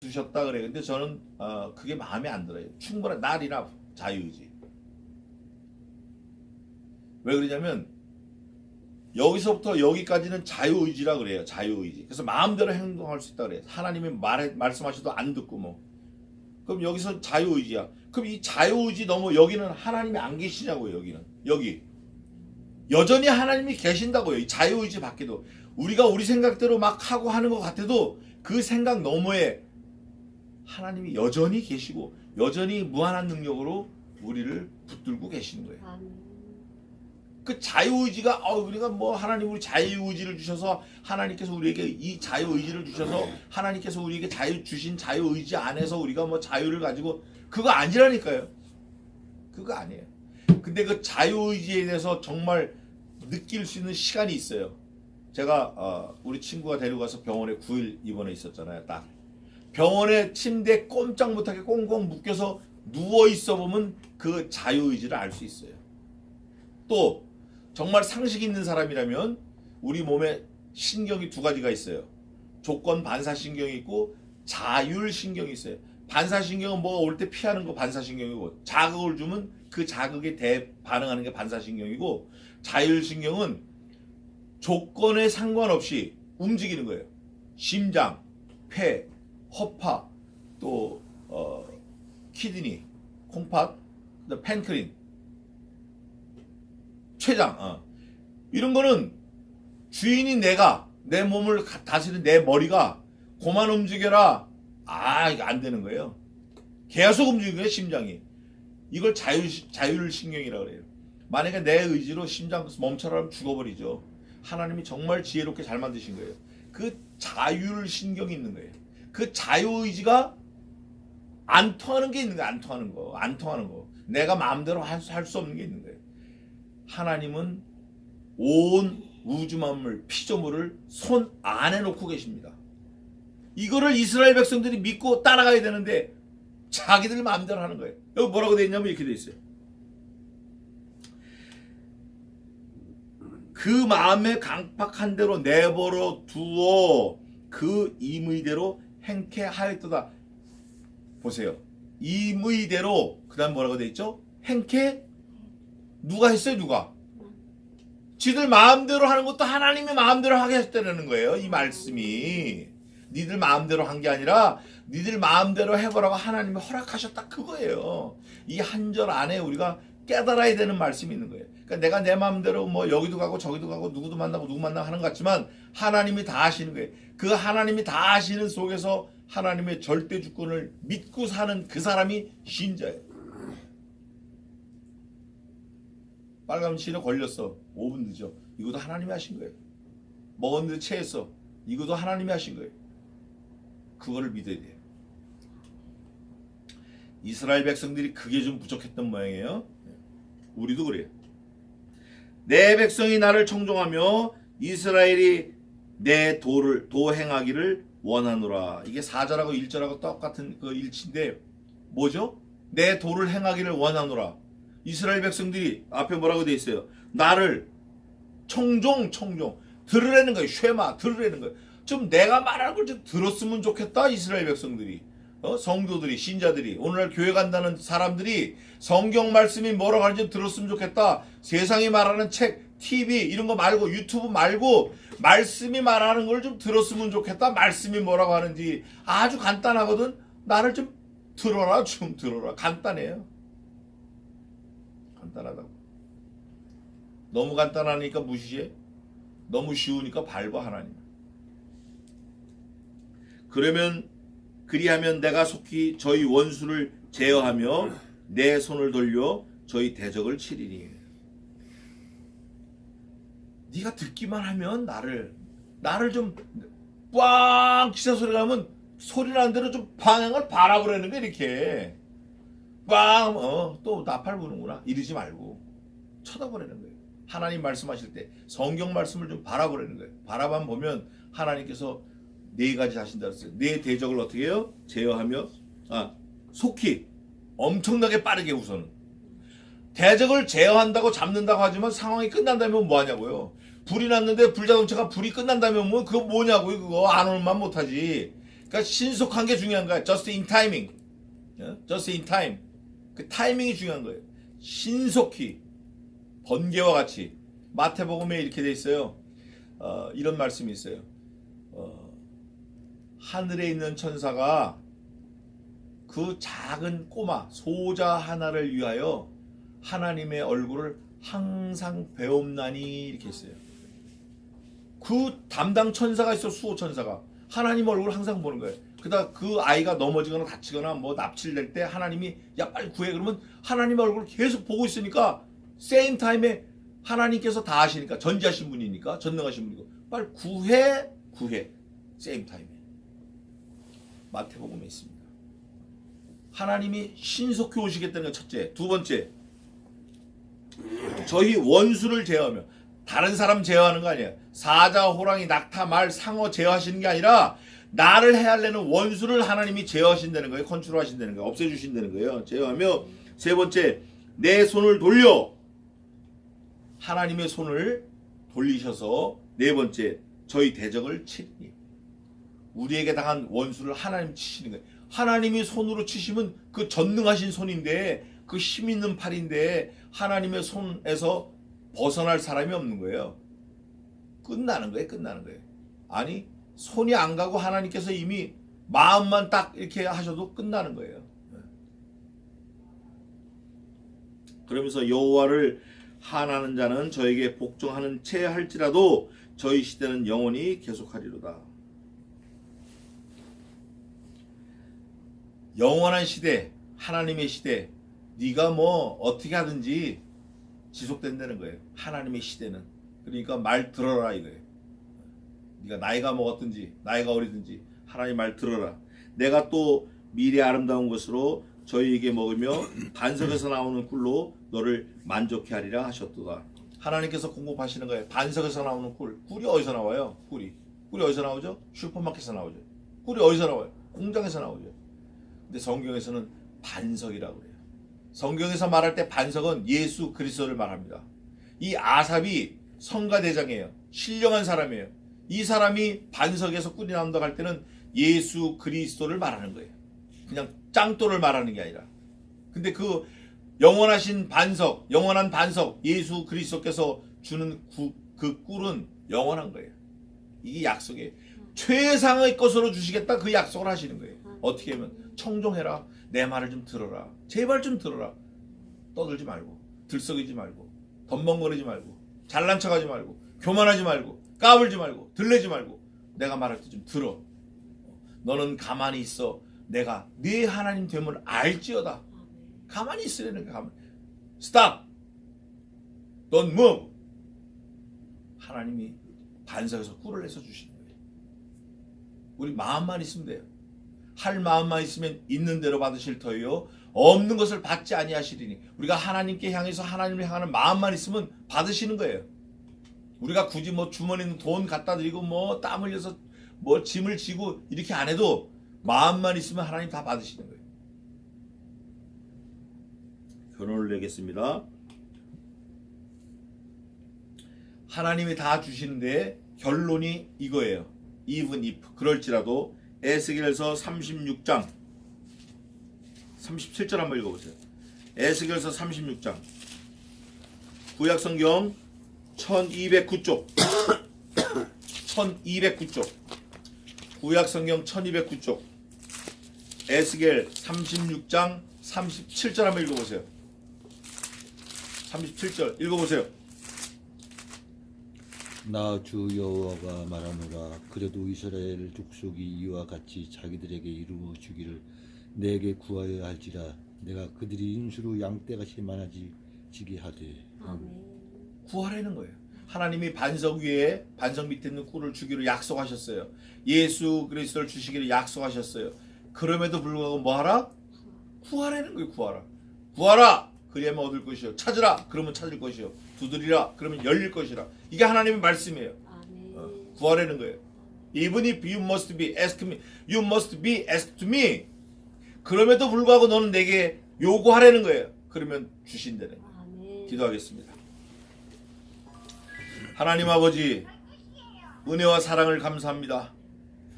주셨다 그래. 근데 저는 어, 그게 마음에 안 들어요. 충분한 날이나 자유의지. 왜 그러냐면 여기서부터 여기까지는 자유의지라 그래요. 자유의지. 그래서 마음대로 행동할 수 있다 그래요. 하나님이 말 말씀하셔도 안 듣고 뭐. 그럼 여기서 자유의지야. 그럼 이 자유의지 넘어 여기는 하나님이 안 계시냐고요. 여기는 여기 여전히 하나님이 계신다고요. 이 자유의지 밖에도 우리가 우리 생각대로 막 하고 하는 것 같아도 그 생각 너머에 하나님이 여전히 계시고 여전히 무한한 능력으로 우리를 붙들고 계시는 거예요. 아멘. 그 자유의지가 어, 우리가 뭐 하나님 우리 자유의지를 주셔서 하나님께서 우리에게 이 자유의지를 주셔서 하나님께서 우리에게 자유 주신 자유의지 안에서 우리가 뭐 자유를 가지고 그거 아니라니까요. 그거 아니에요. 근데 그 자유의지에 대해서 정말 느낄 수 있는 시간이 있어요. 제가 어, 우리 친구가 데려가서 병원에 9일 입원해 있었잖아요. 딱 병원에 침대에 꼼짝 못하게 꽁꽁 묶여서 누워 있어 보면 그 자유의지를 알 수 있어요. 또 정말 상식 있는 사람이라면 우리 몸에 신경이 두 가지가 있어요. 조건 반사 신경이 있고 자율 신경이 있어요. 반사 신경은 뭐가 올 때 피하는 거 반사 신경이고 자극을 주면 그 자극에 대 반응하는 게 반사 신경이고 자율 신경은 조건에 상관없이 움직이는 거예요. 심장, 폐, 허파, 또 어, 키드니, 콩팥, 그다음 팬크린, 췌장 어. 이런 거는 주인이 내가 내 몸을 가- 다스리는 내 머리가 고만 움직여라. 아 이거 안 되는 거예요. 계속 거예요 심장이. 이걸 자율 자율 신경이라 그래요. 만약에 내 의지로 심장 멈춰라 하면 죽어버리죠. 하나님이 정말 지혜롭게 잘 만드신 거예요. 그 자율 신경이 있는 거예요 그 자유의지가 안 통하는 게 있는 거예요 안 통하는 거 안 통하는 거 내가 마음대로 할 수 없는 게 있는 거예요 하나님은 온 우주 만물 피조물을 손 안에 놓고 계십니다. 이거를 이스라엘 백성들이 믿고 따라가야 되는데 자기들 마음대로 하는 거예요. 여기 뭐라고 돼 있냐면 이렇게 돼 있어요. 그 마음에 강팍한 대로 내버려 두어 그 임의대로 행케 하였도다. 보세요. 임의대로 그다음 뭐라고 돼 있죠? 행케 누가 했어요? 누가? 지들 마음대로 하는 것도 하나님이 마음대로 하게 했다는 거예요. 이 말씀이. 니들 마음대로 한 게 아니라 니들 마음대로 해보라고 하나님이 허락하셨다 그거예요. 이 한 절 안에 우리가 깨달아야 되는 말씀이 있는 거예요. 그러니까 내가 내 마음대로 뭐 여기도 가고 저기도 가고 누구도 만나고 누구 만나고 하는 것 같지만 하나님이 다 하시는 거예요. 그 하나님이 다 하시는 속에서 하나님의 절대 주권을 믿고 사는 그 사람이 신자예요. 빨간 실에 걸렸어. 5분 늦어. 이것도 하나님이 하신 거예요. 먹었는데 체했어. 이것도 하나님이 하신 거예요. 그거를 믿어야 돼요. 이스라엘 백성들이 그게 좀 부족했던 모양이에요. 우리도 그래요. 내 백성이 나를 청종하며 이스라엘이 내 도를 도 행하기를 원하노라. 이게 4절하고 1절하고 똑같은 그 일치인데 뭐죠? 내 도를 행하기를 원하노라. 이스라엘 백성들이 앞에 뭐라고 돼 있어요? 나를 청종 청종 들으라는 거예요. 쉐마 들으라는 거예요. 좀 내가 말하는 걸 좀 들었으면 좋겠다. 이스라엘 백성들이 어? 성도들이 신자들이 오늘날 교회 간다는 사람들이 성경 말씀이 뭐라고 하는지 좀 들었으면 좋겠다. 세상이 말하는 책, TV 이런 거 말고 유튜브 말고 말씀이 말하는 걸 좀 들었으면 좋겠다. 말씀이 뭐라고 하는지 아주 간단하거든. 나를 좀 들어라 좀 들어라. 간단해요. 간단하다고. 너무 간단하니까 무시해. 너무 쉬우니까 밟아 하나님. 그러면 그리하면 내가 속히 저희 원수를 제어하며 내 손을 돌려 저희 대적을 치리니. 네가 듣기만 하면 나를 나를 좀꽝 기사 소리가 나면 소리 나는 대로 좀 방향을 바라보라는 거 이렇게. 빵, 어, 또 나팔 부는구나. 이러지 말고 쳐다보라는 거예요. 하나님 말씀하실 때 성경 말씀을 좀 바라보라는 거예요. 바라만 보면 하나님께서 네 가지 하신다 그랬어요. 네 대적을 어떻게 해요? 제어하며, 아, 속히 엄청나게 빠르게 우선은. 대적을 제어한다고 잡는다고 하지만 상황이 끝난다면 뭐 하냐고요. 불이 났는데 불자동차가 불이 끝난다면 뭐 그거 뭐냐고요. 그거 안 올만 못하지. 그러니까 그러니까 신속한 게 중요한 거야. just in timing. 어? just in time. 그 타이밍이 중요한 거예요. 신속히 번개와 같이 마태복음에 이렇게 돼 있어요. 어, 이런 말씀이 있어요. 어, 하늘에 있는 천사가 그 작은 꼬마 소자 하나를 위하여 하나님의 얼굴을 항상 배움나니 이렇게 했어요. 그 담당 천사가 있어 수호 천사가 하나님 얼굴을 항상 보는 거예요. 그다 그 아이가 넘어지거나 다치거나 뭐 납치될 때 하나님이 야 빨리 구해 그러면 하나님 얼굴을 계속 보고 있으니까 세임 타임에 하나님께서 다 하시니까 전지하신 분이니까 전능하신 분이고 빨리 구해 구해 세임 타임에 마태복음에 있습니다. 하나님이 신속히 오시겠다는 건 첫째. 두 번째. 저희 원수를 제어하며 다른 사람 제어하는 거 아니에요. 사자, 호랑이, 낙타, 말, 상어 제어하시는 게 아니라 나를 해할래는 원수를 하나님이 제어하신다는 거예요. 컨트롤하신다는 거예요. 없애주신다는 거예요. 제어하며 세 번째 내 손을 돌려 하나님의 손을 돌리셔서 네 번째 저희 대적을 치리니 우리에게 당한 원수를 하나님 치시는 거예요. 하나님이 손으로 치시면 그 전능하신 손인데 그 힘 있는 팔인데 하나님의 손에서 벗어날 사람이 없는 거예요. 끝나는 거예요. 끝나는 거예요. 아니 손이 안 가고 하나님께서 이미 마음만 딱 이렇게 하셔도 끝나는 거예요. 그러면서 여호와를 한하는 자는 저에게 복종하는 채 할지라도 저희 시대는 영원히 계속하리로다. 영원한 시대, 하나님의 시대, 네가 뭐 어떻게 하든지 지속된다는 거예요. 하나님의 시대는. 그러니까 말 들어라 이거예요. 네가 나이가 먹었든지 나이가 어리든지 하나님 말 들어라. 내가 또 미래 아름다운 것으로 저희에게 먹으며 반석에서 나오는 꿀로 너를 만족케 하리라 하셨도다. 하나님께서 공급하시는 거예요. 반석에서 나오는 꿀. 꿀이 어디서 나와요? 꿀이. 꿀이 어디서 나오죠? 슈퍼마켓에서 나오죠. 꿀이 어디서 나와요? 공장에서 나오죠. 근데 성경에서는 반석이라고 그래요. 성경에서 말할 때 반석은 예수 그리스도를 말합니다. 이 아삽이 성가대장이에요. 신령한 사람이에요. 이 사람이 반석에서 꿀이 나온다고 할 때는 예수 그리스도를 말하는 거예요. 그냥 짱돌을 말하는 게 아니라. 근데 그 영원하신 반석, 영원한 반석, 예수 그리스도께서 주는 구, 그 꿀은 영원한 거예요. 이게 약속이에요. 최상의 것으로 주시겠다 그 약속을 하시는 거예요. 어떻게 하면 청종해라. 내 말을 좀 들어라. 제발 좀 들어라. 떠들지 말고 들썩이지 말고 덤벙거리지 말고 잘난 척하지 말고 교만하지 말고 까불지 말고 들레지 말고 내가 말할 때 좀 들어. 너는 가만히 있어. 내가 네 하나님 됨을 알지어다. 가만히 있으라는 거야. 가만히. Stop. Don't move. 하나님이 반석에서 꿀을 내서 주시는 거예요. 우리 마음만 있으면 돼요. 할 마음만 있으면 있는 대로 받으실 터이요 없는 것을 받지 아니하시리니 우리가 하나님께 향해서 하나님을 향하는 마음만 있으면 받으시는 거예요. 우리가 굳이 뭐 주머니에 돈 갖다 드리고 뭐 땀 흘려서 뭐 짐을 지고 이렇게 안 해도 마음만 있으면 하나님 다 받으시는 거예요. 결론을 내겠습니다. 하나님이 다 주시는데 결론이 이거예요. even if 그럴지라도 에스겔서 36장 37절 한번 읽어보세요. 에스겔서 36장 구약 성경 1209쪽 1209쪽 구약 성경 1209쪽 에스겔 36장 37절 한번 읽어보세요. 37절 읽어보세요. 나 주 여호와가 말하노라 그래도 이스라엘 족속이 이와 같이 자기들에게 이루어 주기를 내게 구하여 할지라 내가 그들이 인수로 양떼같이 많아지게 하되 아멘. 구하라는 거예요. 하나님이 반석 위에 반석 밑에 있는 꿀을 주기로 약속하셨어요. 예수 그리스도를 주시기로 약속하셨어요. 그럼에도 불구하고 뭐 하라? 구하라는 거예요. 구하라. 구하라. 그리하면 얻을 것이요. 찾으라. 그러면 찾을 것이요. 두드리라. 그러면 열릴 것이라. 이게 하나님의 말씀이에요. 어, 구하라는 거예요. Even if you must be asked me, you must be asked me. 그럼에도 불구하고 너는 내게 요구하라는 거예요. 그러면 주신다는 거예요. 기도하겠습니다. 하나님 아버지, 은혜와 사랑을 감사합니다.